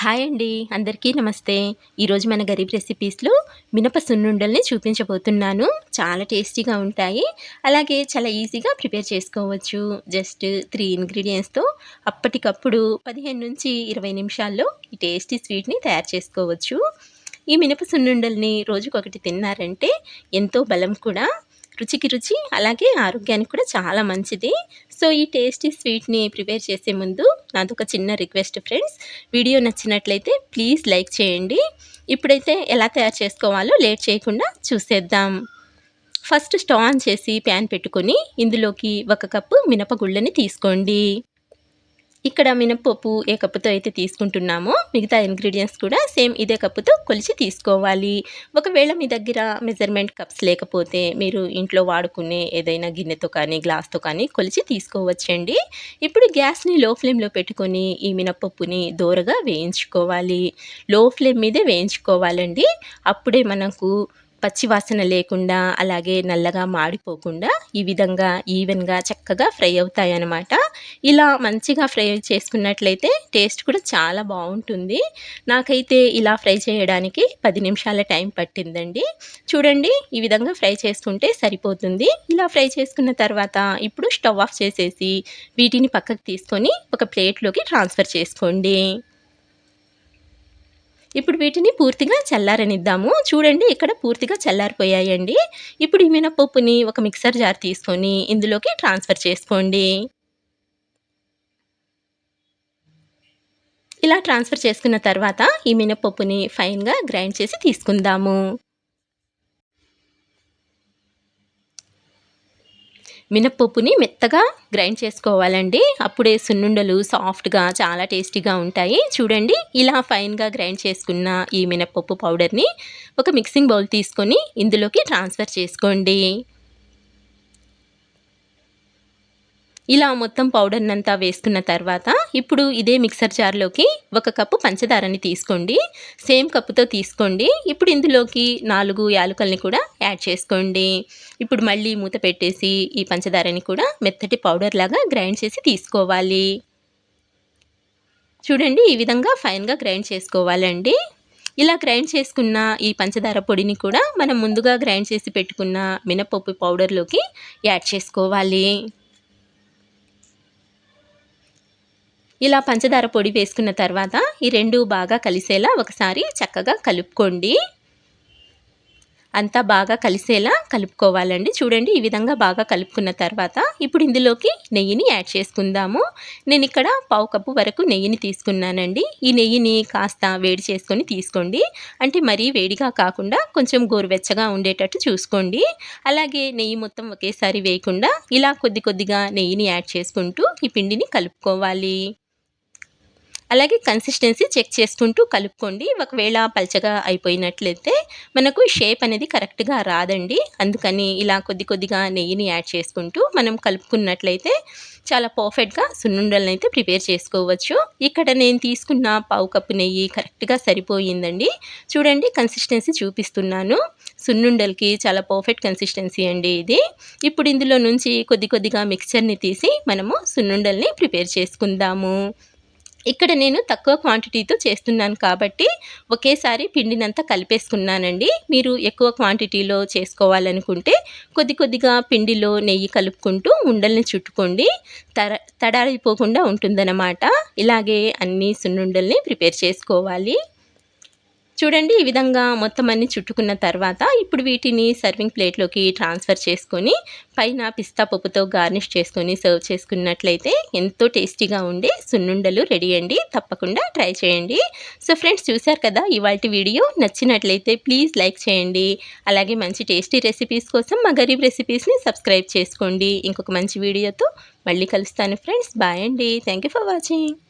Hi అండి అందరికీ నమస్తే. ఈరోజు మన గరీబ్ రెసిపీస్లో మినప సున్నుండల్ని చూపించబోతున్నాను. చాలా టేస్టీగా ఉంటాయి. అలాగే చాలా ఈజీగా ప్రిపేర్ చేసుకోవచ్చు. జస్ట్ త్రీ ఇంగ్రీడియంట్స్తో అప్పటికప్పుడు పదిహేను నుంచి ఇరవై నిమిషాల్లో ఈ టేస్టీ స్వీట్ని తయారు చేసుకోవచ్చు. ఈ మినప సున్నుండల్ని రోజుకొకటి తిన్నారంటే ఎంతో బలం కూడా. రుచికి రుచి అలాగే ఆరోగ్యానికి కూడా చాలా మంచిది. సో ఈ టేస్టీ స్వీట్ని ప్రిపేర్ చేసే ముందు నాదొక చిన్న రిక్వెస్ట్ ఫ్రెండ్స్. వీడియో నచ్చినట్లయితే ప్లీజ్ లైక్ చేయండి. ఇప్పుడైతే ఎలా తయారు చేసుకోవాలో లేట్ చేయకుండా చూసేద్దాం. ఫస్ట్ స్టవ్ ఆన్ చేసి ప్యాన్ పెట్టుకొని ఇందులోకి ఒక కప్పు మినపగుళ్ళని తీసుకోండి. ఇక్కడ మినప్పప్పు ఏ కప్పుతో అయితే తీసుకుంటున్నామో మిగతా ఇంగ్రీడియంట్స్ కూడా సేమ్ ఇదే కప్పుతో కొలిచి తీసుకోవాలి. ఒకవేళ మీ దగ్గర మెజర్మెంట్ కప్స్ లేకపోతే మీరు ఇంట్లో వాడుకునే ఏదైనా గిన్నెతో కానీ గ్లాస్తో కానీ కొలిచి తీసుకోవచ్చండి. ఇప్పుడు గ్యాస్ని లో ఫ్లేమ్లో పెట్టుకొని ఈ మినప్పప్పుని దోరగా వేయించుకోవాలి. లో ఫ్లేమ్ మీదే వేయించుకోవాలండి. అప్పుడే మనకు పచ్చివాసన లేకుండా అలాగే నల్లగా మాడిపోకుండా ఈ విధంగా ఈవెన్గా చక్కగా ఫ్రై అవుతాయి అన్నమాట ఇలా మంచిగా ఫ్రై చేసుకున్నట్లయితే టేస్ట్ కూడా చాలా బాగుంటుంది. నాకైతే ఇలా ఫ్రై చేయడానికి పది నిమిషాల టైం పట్టిందండి. చూడండి ఈ విధంగా ఫ్రై చేసుకుంటే సరిపోతుంది. ఇలా ఫ్రై చేసుకున్న తర్వాత ఇప్పుడు స్టవ్ ఆఫ్ చేసేసి వీటిని పక్కకు తీసుకొని ఒక ప్లేట్లోకి ట్రాన్స్ఫర్ చేసుకోండి. ఇప్పుడు వీటిని పూర్తిగా చల్లారనిద్దాము. చూడండి ఇక్కడ పూర్తిగా చల్లారిపోయాయండి. ఇప్పుడు ఈ మినపప్పుని ఒక మిక్సర్ జార్ తీసుకొని ఇందులోకి ట్రాన్స్ఫర్ చేసుకోండి. ఇలా ట్రాన్స్ఫర్ చేసుకున్న తర్వాత ఈ మినపప్పుని ఫైన్గా గ్రైండ్ చేసి తీసుకుందాము. మినప్పప్పుని మెత్తగా గ్రైండ్ చేసుకోవాలండి. అప్పుడే సున్నుండలు సాఫ్ట్గా చాలా టేస్టీగా ఉంటాయి. చూడండి ఇలా ఫైన్గా గ్రైండ్ చేసుకున్న ఈ మినప్పప్పు పౌడర్ని ఒక మిక్సింగ్ బౌల్ తీసుకొని ఇందులోకి ట్రాన్స్ఫర్ చేసుకోండి. ఇలా మొత్తం పౌడర్నంతా వేసుకున్న తర్వాత ఇప్పుడు ఇదే మిక్సర్ జార్లోకి ఒక కప్పు పంచదారని తీసుకోండి. సేమ్ కప్పుతో తీసుకోండి. ఇప్పుడు ఇందులోకి నాలుగు యాలకుల్ని కూడా యాడ్ చేసుకోండి. ఇప్పుడు మళ్ళీ మూత పెట్టేసి ఈ పంచదారని కూడా మెత్తటి పౌడర్ లాగా గ్రైండ్ చేసి తీసుకోవాలి. చూడండి ఈ విధంగా ఫైన్గా గ్రైండ్ చేసుకోవాలండి. ఇలా గ్రైండ్ చేసుకున్న ఈ పంచదార పొడిని కూడా మనం ముందుగా గ్రైండ్ చేసి పెట్టుకున్న మినపప్పు పౌడర్లోకి యాడ్ చేసుకోవాలి. ఇలా పంచదార పొడి వేసుకున్న తర్వాత ఈ రెండు బాగా కలిసేలా ఒకసారి చక్కగా కలుపుకోండి. అంతా బాగా కలిసేలా కలుపుకోవాలండి. చూడండి ఈ విధంగా బాగా కలుపుకున్న తర్వాత ఇప్పుడు ఇందులోకి నెయ్యిని యాడ్ చేసుకుందాము. నేను ఇక్కడ పావు కప్పు వరకు నెయ్యిని తీసుకున్నానండి. ఈ నెయ్యిని కాస్త వేడి చేసుకొని తీసుకోండి. అంటే మరీ వేడిగా కాకుండా కొంచెం గోరువెచ్చగా ఉండేటట్టు చూసుకోండి. అలాగే నెయ్యి మొత్తం ఒకేసారి వేయకుండా ఇలా కొద్ది కొద్దిగా నెయ్యిని యాడ్ చేసుకుంటూ ఈ పిండిని కలుపుకోవాలి. అలాగే కన్సిస్టెన్సీ చెక్ చేసుకుంటూ కలుపుకోండి. ఒకవేళ పల్చగా అయిపోయినట్లయితే మనకు షేప్ అనేది కరెక్ట్గా రాదండి. అందుకని ఇలా కొద్ది కొద్దిగా నెయ్యిని యాడ్ చేసుకుంటూ మనం కలుపుకున్నట్లయితే చాలా పర్ఫెక్ట్గా సున్నుండలను అయితే ప్రిపేర్ చేసుకోవచ్చు. ఇక్కడ నేను తీసుకున్న పావు కప్పు నెయ్యి కరెక్ట్గా సరిపోయిందండి. చూడండి కన్సిస్టెన్సీ చూపిస్తున్నాను. సున్నుండలకి చాలా పర్ఫెక్ట్ కన్సిస్టెన్సీ అండి ఇది. ఇప్పుడు ఇందులో నుంచి కొద్ది కొద్దిగా మిక్చర్ని తీసి మనము సున్నుండల్ని ప్రిపేర్ చేసుకుందాము. ఇక్కడ నేను తక్కువ క్వాంటిటీతో చేస్తున్నాను కాబట్టి ఒకేసారి పిండినంతా కలిపేసుకున్నానండి. మీరు ఎక్కువ క్వాంటిటీలో చేసుకోవాలనుకుంటే కొద్ది కొద్దిగా పిండిలో నెయ్యి కలుపుకుంటూ ఉండల్ని చుట్టుకోండి. తర తడారిపోకుండా ఉంటుందన్నమాట. ఇలాగే అన్ని సున్నుండల్ని ప్రిపేర్ చేసుకోవాలి. చూడండి ఈ విధంగా మొత్తం అన్ని చుట్టుకున్న తర్వాత ఇప్పుడు వీటిని సర్వింగ్ ప్లేట్లోకి ట్రాన్స్ఫర్ చేసుకొని పైన పిస్తా పప్పుతో గార్నిష్ చేసుకొని సర్వ్ చేసుకున్నట్లయితే ఎంతో టేస్టీగా ఉండే సున్నుండలు రెడీ అండి. తప్పకుండా ట్రై చేయండి. సో ఫ్రెండ్స్ చూశారు కదా ఇవాళ వీడియో నచ్చినట్లయితే ప్లీజ్ లైక్ చేయండి. అలాగే మంచి టేస్టీ రెసిపీస్ కోసం మా గరీబ్ రెసిపీస్ని సబ్స్క్రైబ్ చేసుకోండి. ఇంకొక మంచి వీడియోతో మళ్ళీ కలుస్తాను ఫ్రెండ్స్ బాయ్ అండి. Thank for watching